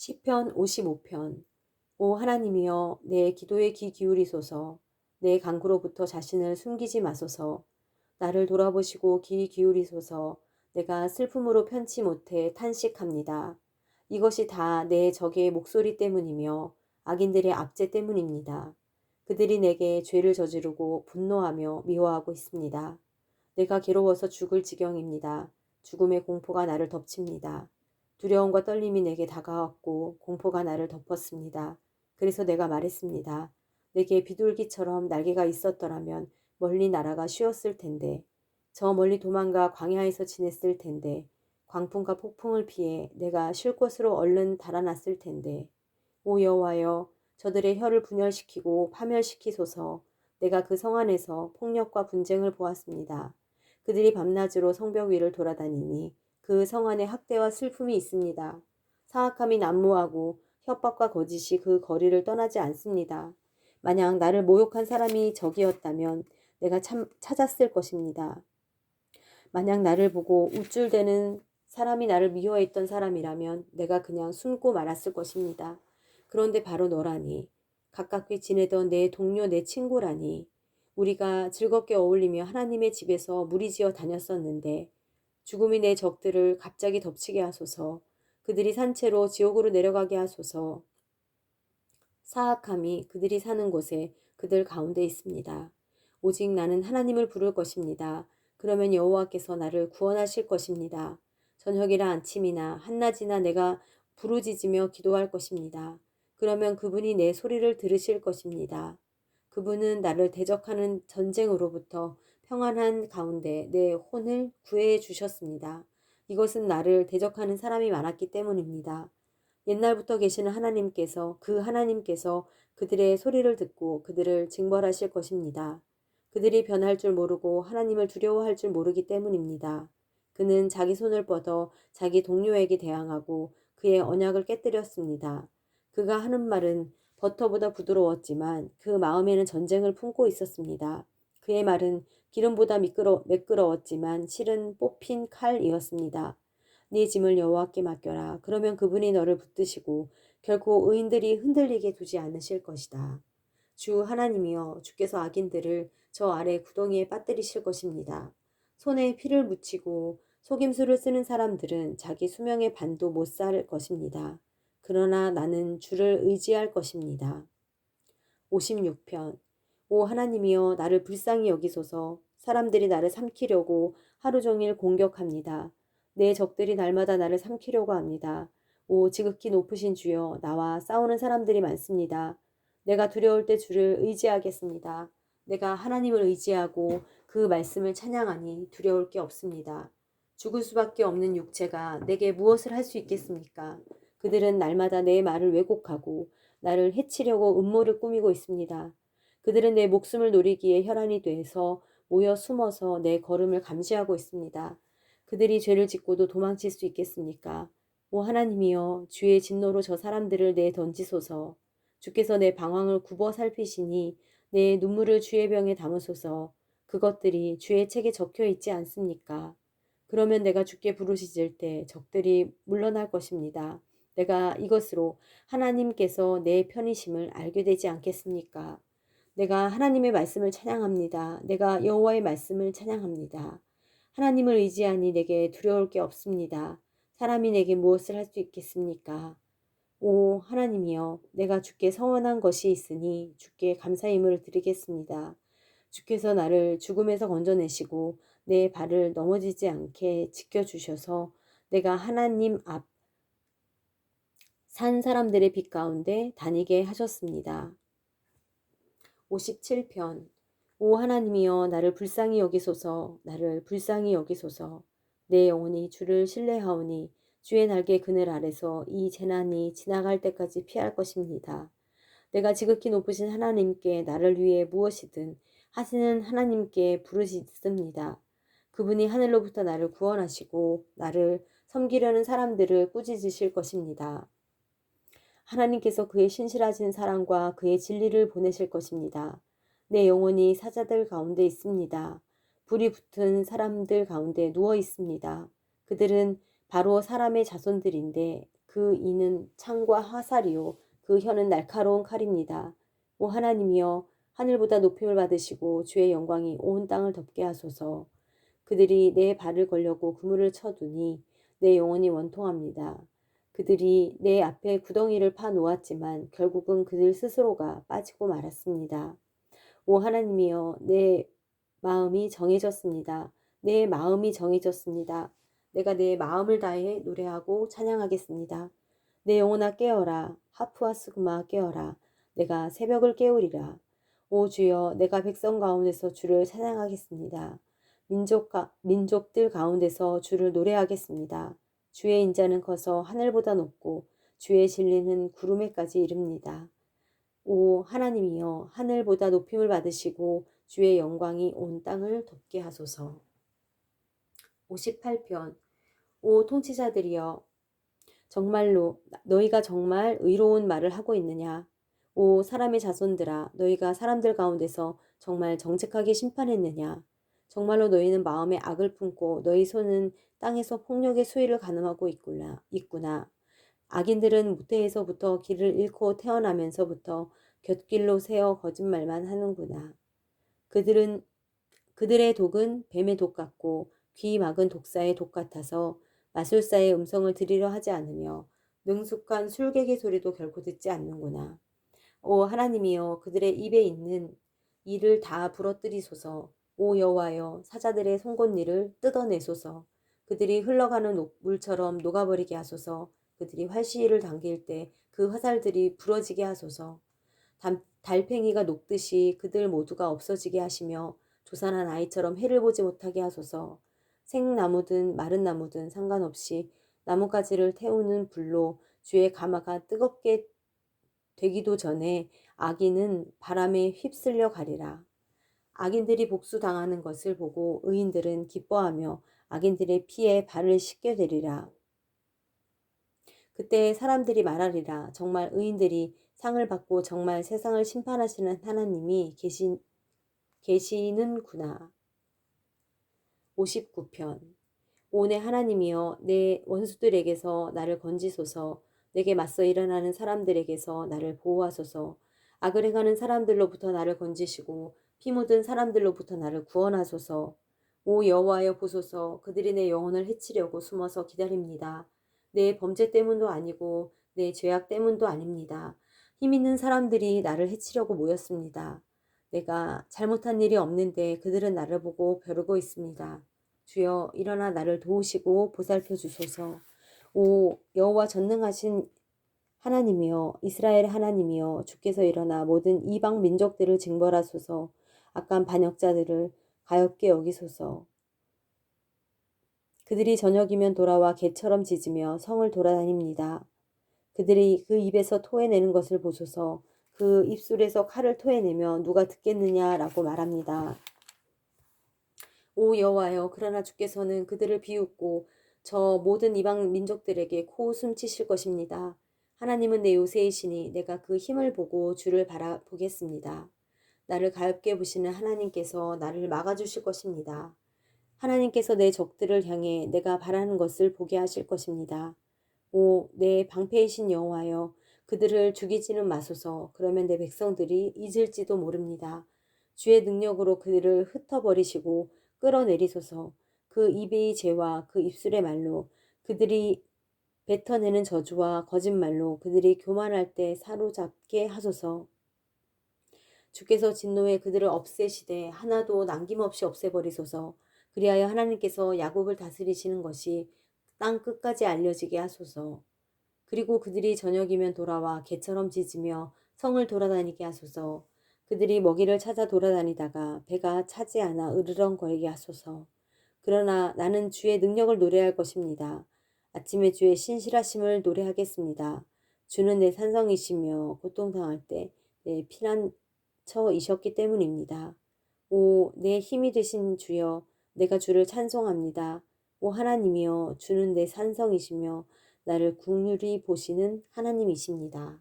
시편 55편 오 하나님이여 내 기도에 귀 기울이소서 내 강구로부터 자신을 숨기지 마소서 나를 돌아보시고 귀 기울이소서 내가 슬픔으로 편치 못해 탄식합니다. 이것이 다 내 적의 목소리 때문이며 악인들의 압제 때문입니다. 그들이 내게 죄를 저지르고 분노하며 미워하고 있습니다. 내가 괴로워서 죽을 지경입니다. 죽음의 공포가 나를 덮칩니다. 두려움과 떨림이 내게 다가왔고 공포가 나를 덮었습니다. 그래서 내가 말했습니다. 내게 비둘기처럼 날개가 있었더라면 멀리 날아가 쉬었을 텐데 저 멀리 도망가 광야에서 지냈을 텐데 광풍과 폭풍을 피해 내가 쉴 곳으로 얼른 달아났을 텐데 오 여호와여 저들의 혀를 분열시키고 파멸시키소서 내가 그 성 안에서 폭력과 분쟁을 보았습니다. 그들이 밤낮으로 성벽 위를 돌아다니니 그 성 안에 학대와 슬픔이 있습니다. 사악함이 난무하고 협박과 거짓이 그 거리를 떠나지 않습니다. 만약 나를 모욕한 사람이 적이었다면 내가 참 찾았을 것입니다. 만약 나를 보고 우쭐대는 사람이 나를 미워했던 사람이라면 내가 그냥 숨고 말았을 것입니다. 그런데 바로 너라니 가깝게 지내던 내 동료 내 친구라니 우리가 즐겁게 어울리며 하나님의 집에서 무리지어 다녔었는데 죽음이 내 적들을 갑자기 덮치게 하소서 그들이 산채로 지옥으로 내려가게 하소서 사악함이 그들이 사는 곳에 그들 가운데 있습니다. 오직 나는 하나님을 부를 것입니다. 그러면 여호와께서 나를 구원하실 것입니다. 저녁이나 아침이나 한낮이나 내가 부르짖으며 기도할 것입니다. 그러면 그분이 내 소리를 들으실 것입니다. 그분은 나를 대적하는 전쟁으로부터 평안한 가운데 내 혼을 구해 주셨습니다. 이것은 나를 대적하는 사람이 많았기 때문입니다. 옛날부터 계시는 하나님께서 그 하나님께서 그들의 소리를 듣고 그들을 징벌하실 것입니다. 그들이 변할 줄 모르고 하나님을 두려워할 줄 모르기 때문입니다. 그는 자기 손을 뻗어 자기 동료에게 대항하고 그의 언약을 깨뜨렸습니다. 그가 하는 말은 버터보다 부드러웠지만 그 마음에는 전쟁을 품고 있었습니다. 그의 말은 기름보다 미끄러, 매끄러웠지만 실은 뽑힌 칼이었습니다. 네 짐을 여호와께 맡겨라. 그러면 그분이 너를 붙드시고 결코 의인들이 흔들리게 두지 않으실 것이다. 주 하나님이여 주께서 악인들을 저 아래 구덩이에 빠뜨리실 것입니다. 손에 피를 묻히고 속임수를 쓰는 사람들은 자기 수명의 반도 못 살 것입니다. 그러나 나는 주를 의지할 것입니다. 56편 오 하나님이여 나를 불쌍히 여기소서 사람들이 나를 삼키려고 하루 종일 공격합니다. 내 적들이 날마다 나를 삼키려고 합니다. 오 지극히 높으신 주여 나와 싸우는 사람들이 많습니다. 내가 두려울 때 주를 의지하겠습니다. 내가 하나님을 의지하고 그 말씀을 찬양하니 두려울 게 없습니다. 죽을 수밖에 없는 육체가 내게 무엇을 할 수 있겠습니까? 그들은 날마다 내 말을 왜곡하고 나를 해치려고 음모를 꾸미고 있습니다. 그들은 내 목숨을 노리기에 혈안이 돼서 모여 숨어서 내 걸음을 감시하고 있습니다. 그들이 죄를 짓고도 도망칠 수 있겠습니까? 오 하나님이여 주의 진노로 저 사람들을 내 던지소서. 주께서 내 방황을 굽어 살피시니 내 눈물을 주의 병에 담으소서. 그것들이 주의 책에 적혀 있지 않습니까? 그러면 내가 주께 부르짖을 때 적들이 물러날 것입니다. 내가 이것으로 하나님께서 내 편이심을 알게 되지 않겠습니까? 내가 하나님의 말씀을 찬양합니다. 내가 여호와의 말씀을 찬양합니다. 하나님을 의지하니 내게 두려울 게 없습니다. 사람이 내게 무엇을 할 수 있겠습니까? 오 하나님이여 내가 주께 서원한 것이 있으니 주께 감사임을 드리겠습니다. 주께서 나를 죽음에서 건져내시고 내 발을 넘어지지 않게 지켜주셔서 내가 하나님 앞 산 사람들의 빛 가운데 다니게 하셨습니다. 57편 오 하나님이여 나를 불쌍히 여기소서 나를 불쌍히 여기소서 내 영혼이 주를 신뢰하오니 주의 날개 그늘 아래서 이 재난이 지나갈 때까지 피할 것입니다. 내가 지극히 높으신 하나님께 나를 위해 무엇이든 하시는 하나님께 부르짖습니다. 그분이 하늘로부터 나를 구원하시고 나를 섬기려는 사람들을 꾸짖으실 것입니다. 하나님께서 그의 신실하신 사랑과 그의 진리를 보내실 것입니다. 내 영혼이 사자들 가운데 있습니다. 불이 붙은 사람들 가운데 누워 있습니다. 그들은 바로 사람의 자손들인데 그 이는 창과 화살이요 그 혀는 날카로운 칼입니다. 오 하나님이여 하늘보다 높임을 받으시고 주의 영광이 온 땅을 덮게 하소서. 그들이 내 발을 걸려고 그물을 쳐두니 내 영혼이 원통합니다. 그들이 내 앞에 구덩이를 파 놓았지만 결국은 그들 스스로가 빠지고 말았습니다. 오 하나님이여 내 마음이 정해졌습니다. 내 마음이 정해졌습니다. 내가 내 마음을 다해 노래하고 찬양하겠습니다. 내 영혼아 깨어라 하프와 스그마 깨어라 내가 새벽을 깨우리라. 오 주여 내가 백성 가운데서 주를 찬양하겠습니다. 민족 가, 민족들 가운데서 주를 노래하겠습니다. 주의 인자는 커서 하늘보다 높고 주의 진리는 구름에까지 이릅니다. 오 하나님이여 하늘보다 높임을 받으시고 주의 영광이 온 땅을 덮게 하소서. 58편 오 통치자들이여 정말로 너희가 정말 의로운 말을 하고 있느냐 오 사람의 자손들아 너희가 사람들 가운데서 정말 정직하게 심판했느냐 정말로 너희는 마음에 악을 품고 너희 손은 땅에서 폭력의 수위를 가늠하고 있구나 있구나 악인들은 무태에서부터 길을 잃고 태어나면서부터 곁길로 세어 거짓말만 하는구나 그들은 그들의 독은 뱀의 독 같고 귀 막은 독사의 독 같아서 마술사의 음성을 들으려 하지 않으며 능숙한 술객의 소리도 결코 듣지 않는구나. 오 하나님이여 그들의 입에 있는 이를 다 부러뜨리소서. 오 여호와여 사자들의 송곳니를 뜯어내소서. 그들이 흘러가는 물처럼 녹아버리게 하소서. 그들이 활시위를 당길 때 그 화살들이 부러지게 하소서. 달팽이가 녹듯이 그들 모두가 없어지게 하시며 조산한 아이처럼 해를 보지 못하게 하소서. 생나무든 마른 나무든 상관없이 나뭇가지를 태우는 불로 주의 가마가 뜨겁게 되기도 전에 악인은 바람에 휩쓸려 가리라. 악인들이 복수당하는 것을 보고 의인들은 기뻐하며 악인들의 피에 발을 씻게 되리라. 그때 사람들이 말하리라. 정말 의인들이 상을 받고 정말 세상을 심판하시는 하나님이 계신, 계시는구나. 59편 오내 하나님이여 내 원수들에게서 나를 건지소서 내게 맞서 일어나는 사람들에게서 나를 보호하소서 악을 행하는 사람들로부터 나를 건지시고 피 묻은 사람들로부터 나를 구원하소서 오 여호와여 보소서 그들이 내 영혼을 해치려고 숨어서 기다립니다 내 범죄 때문도 아니고 내 죄악 때문도 아닙니다 힘 있는 사람들이 나를 해치려고 모였습니다. 내가 잘못한 일이 없는데 그들은 나를 보고 벼르고 있습니다. 주여 일어나 나를 도우시고 보살펴 주소서. 오 여호와 전능하신 하나님이여 이스라엘 하나님이여 주께서 일어나 모든 이방 민족들을 징벌하소서. 악한 반역자들을 가엽게 여기소서. 그들이 저녁이면 돌아와 개처럼 짖으며 성을 돌아다닙니다. 그들이 그 입에서 토해내는 것을 보소서 그 입술에서 칼을 토해내며 누가 듣겠느냐라고 말합니다. 오 여호와여 그러나 주께서는 그들을 비웃고 저 모든 이방 민족들에게 코웃음 치실 것입니다. 하나님은 내 요새이시니 내가 그 힘을 보고 주를 바라보겠습니다. 나를 가엽게 보시는 하나님께서 나를 막아주실 것입니다. 하나님께서 내 적들을 향해 내가 바라는 것을 보게 하실 것입니다. 오, 내 방패이신 여호와여, 그들을 죽이지는 마소서. 그러면 내 백성들이 잊을지도 모릅니다. 주의 능력으로 그들을 흩어버리시고 끌어내리소서. 그 입의 죄와 그 입술의 말로 그들이 뱉어내는 저주와 거짓말로 그들이 교만할 때 사로잡게 하소서. 주께서 진노에 그들을 없애시되 하나도 남김없이 없애버리소서. 그리하여 하나님께서 야곱을 다스리시는 것이 땅 끝까지 알려지게 하소서. 그리고 그들이 저녁이면 돌아와 개처럼 짖으며 성을 돌아다니게 하소서. 그들이 먹이를 찾아 돌아다니다가 배가 차지 않아 으르렁거리게 하소서. 그러나 나는 주의 능력을 노래할 것입니다. 아침에 주의 신실하심을 노래하겠습니다. 주는 내 산성이시며 고통당할 때 내 피난 처이셨기 때문입니다. 오, 내 힘이 되신 주여, 내가 주를 찬송합니다. 오 하나님이여 주는 내 산성이시며 나를 국률이 보시는 하나님이십니다.